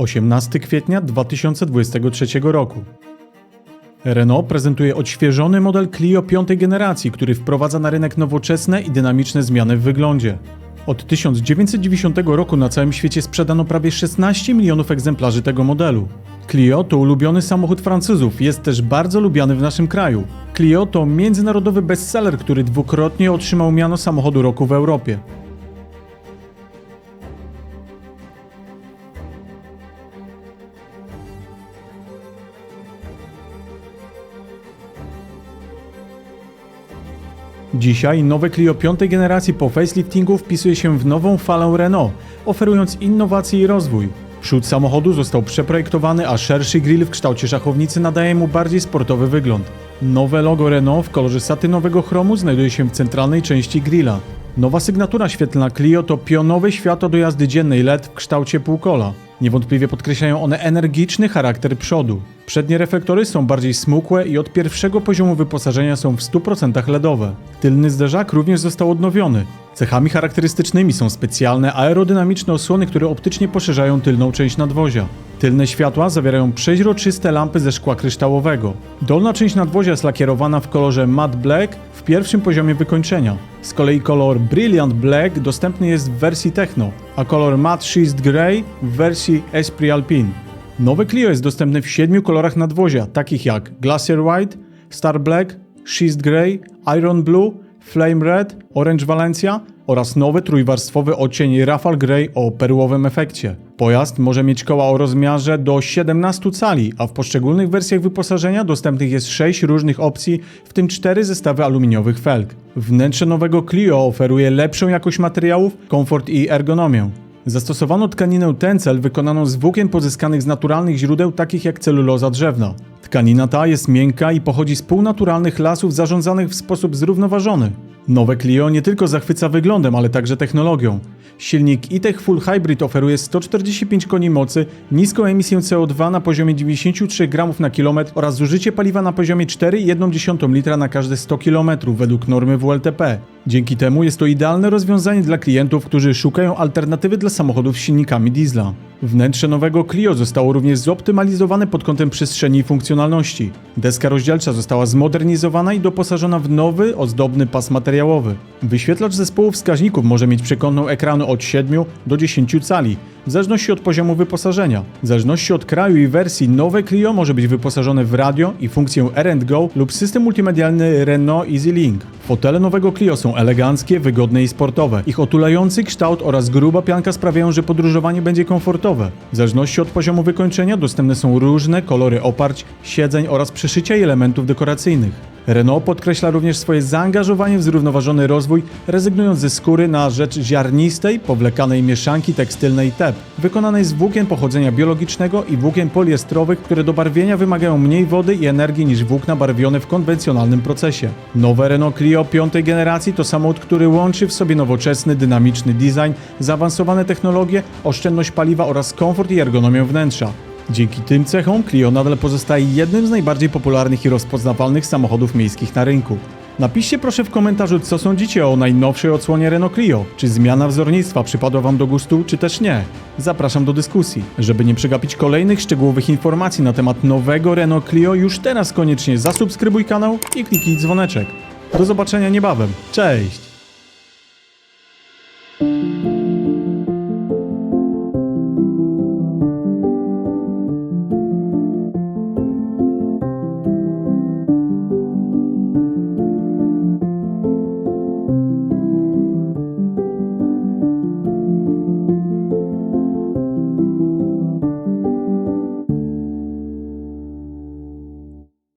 18 kwietnia 2023 roku. Renault prezentuje odświeżony model Clio piątej generacji, który wprowadza na rynek nowoczesne i dynamiczne zmiany w wyglądzie. Od 1990 roku na całym świecie sprzedano prawie 16 milionów egzemplarzy tego modelu. Clio to ulubiony samochód Francuzów, jest też bardzo lubiany w naszym kraju. Clio to międzynarodowy bestseller, który dwukrotnie otrzymał miano samochodu roku w Europie. Dzisiaj nowe Clio piątej generacji po faceliftingu wpisuje się w nową falę Renault, oferując innowacje i rozwój. Przód samochodu został przeprojektowany, a szerszy grill w kształcie szachownicy nadaje mu bardziej sportowy wygląd. Nowe logo Renault w kolorze satynowego chromu znajduje się w centralnej części grilla. Nowa sygnatura świetlna Clio to pionowe światło do jazdy dziennej LED w kształcie półkola. Niewątpliwie podkreślają one energiczny charakter przodu. Przednie reflektory są bardziej smukłe i od pierwszego poziomu wyposażenia są w 100% LEDowe. Tylny zderzak również został odnowiony. Cechami charakterystycznymi są specjalne aerodynamiczne osłony, które optycznie poszerzają tylną część nadwozia. Tylne światła zawierają przeźroczyste lampy ze szkła kryształowego. Dolna część nadwozia jest lakierowana w kolorze matte black w pierwszym poziomie wykończenia. Z kolei kolor Brilliant Black dostępny jest w wersji Techno, a kolor Matte Schist Grey w wersji Esprit Alpine. Nowe Clio jest dostępne w siedmiu kolorach nadwozia, takich jak Glacier White, Star Black, Schist Grey, Iron Blue, Flame Red, Orange Valencia oraz nowy trójwarstwowy odcień Rafale Grey o perłowym efekcie. Pojazd może mieć koła o rozmiarze do 17 cali, a w poszczególnych wersjach wyposażenia dostępnych jest 6 różnych opcji, w tym 4 zestawy aluminiowych felg. Wnętrze nowego Clio oferuje lepszą jakość materiałów, komfort i ergonomię. Zastosowano tkaninę tencel wykonaną z włókien pozyskanych z naturalnych źródeł takich jak celuloza drzewna. Tkanina ta jest miękka i pochodzi z półnaturalnych lasów zarządzanych w sposób zrównoważony. Nowe Clio nie tylko zachwyca wyglądem, ale także technologią. Silnik E-Tech Full Hybrid oferuje 145 koni mocy, niską emisję CO2 na poziomie 93 gramów na kilometr oraz zużycie paliwa na poziomie 4,1 litra na każde 100 km według normy WLTP. Dzięki temu jest to idealne rozwiązanie dla klientów, którzy szukają alternatywy dla samochodów z silnikami diesla. Wnętrze nowego Clio zostało również zoptymalizowane pod kątem przestrzeni i funkcjonalności. Deska rozdzielcza została zmodernizowana i doposażona w nowy, ozdobny pas materiałowy. Wyświetlacz zespołu wskaźników może mieć przekątną ekranu od 7 do 10 cali, w zależności od poziomu wyposażenia. W zależności od kraju i wersji, nowe Clio może być wyposażone w radio i funkcję R&Go lub system multimedialny Renault EasyLink. Fotele nowego Clio są eleganckie, wygodne i sportowe. Ich otulający kształt oraz gruba pianka sprawiają, że podróżowanie będzie komfortowe. W zależności od poziomu wykończenia dostępne są różne kolory oparć, siedzeń oraz przeszycia elementów dekoracyjnych. Renault podkreśla również swoje zaangażowanie w zrównoważony rozwój, rezygnując ze skóry na rzecz ziarnistej, powlekanej mieszanki tekstylnej TEP, wykonanej z włókien pochodzenia biologicznego i włókien poliestrowych, które do barwienia wymagają mniej wody i energii niż włókna barwione w konwencjonalnym procesie. Nowe Renault Clio piątej generacji to samochód, który łączy w sobie nowoczesny, dynamiczny design, zaawansowane technologie, oszczędność paliwa oraz komfort i ergonomię wnętrza. Dzięki tym cechom Clio nadal pozostaje jednym z najbardziej popularnych i rozpoznawalnych samochodów miejskich na rynku. Napiszcie proszę w komentarzu, co sądzicie o najnowszej odsłonie Renault Clio. Czy zmiana wzornictwa przypadła Wam do gustu, czy też nie? Zapraszam do dyskusji. Żeby nie przegapić kolejnych szczegółowych informacji na temat nowego Renault Clio, już teraz koniecznie zasubskrybuj kanał i kliknij dzwoneczek. Do zobaczenia niebawem. Cześć!